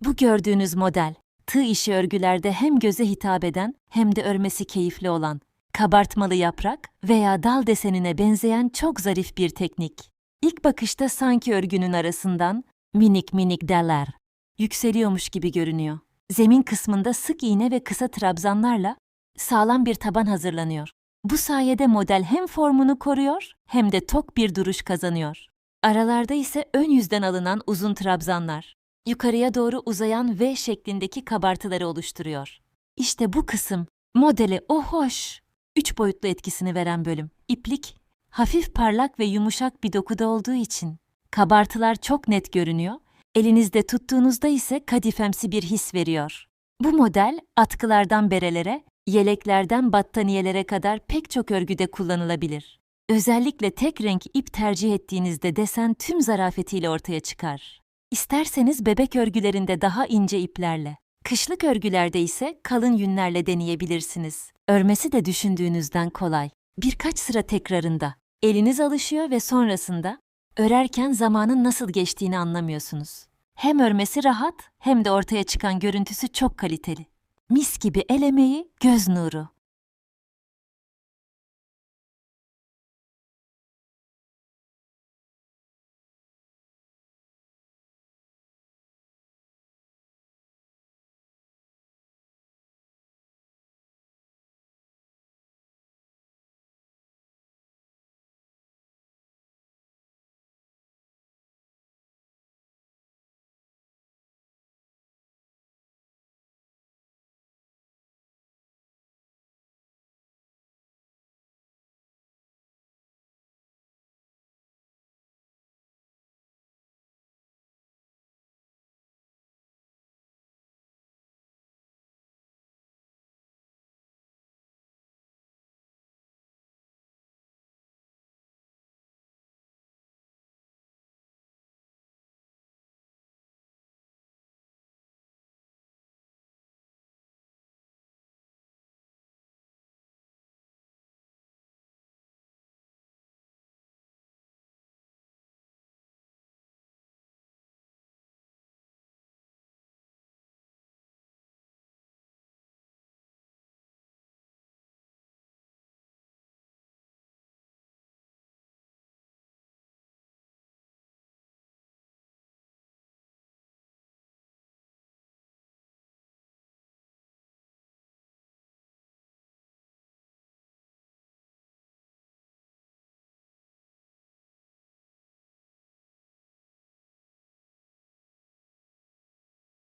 Bu gördüğünüz model, tığ işi örgülerde hem göze hitap eden hem de örmesi keyifli olan, kabartmalı yaprak veya dal desenine benzeyen çok zarif bir teknik. İlk bakışta sanki örgünün arasından minik minik deller yükseliyormuş gibi görünüyor. Zemin kısmında sık iğne ve kısa trabzanlarla sağlam bir taban hazırlanıyor. Bu sayede model hem formunu koruyor hem de tok bir duruş kazanıyor. Aralarda ise ön yüzden alınan uzun trabzanlar, yukarıya doğru uzayan V şeklindeki kabartıları oluşturuyor. İşte bu kısım modele o hoş, üç boyutlu etkisini veren bölüm. İplik, hafif parlak ve yumuşak bir dokuda olduğu için kabartılar çok net görünüyor, elinizde tuttuğunuzda ise kadifemsi bir his veriyor. Bu model atkılardan berelere, yeleklerden battaniyelere kadar pek çok örgüde kullanılabilir. Özellikle tek renk ip tercih ettiğinizde desen tüm zarafetiyle ortaya çıkar. İsterseniz bebek örgülerinde daha ince iplerle, kışlık örgülerde ise kalın yünlerle deneyebilirsiniz. Örmesi de düşündüğünüzden kolay. Birkaç sıra tekrarında eliniz alışıyor ve sonrasında örerken zamanın nasıl geçtiğini anlamıyorsunuz. Hem örmesi rahat hem de ortaya çıkan görüntüsü çok kaliteli. Mis gibi el emeği, göz nuru.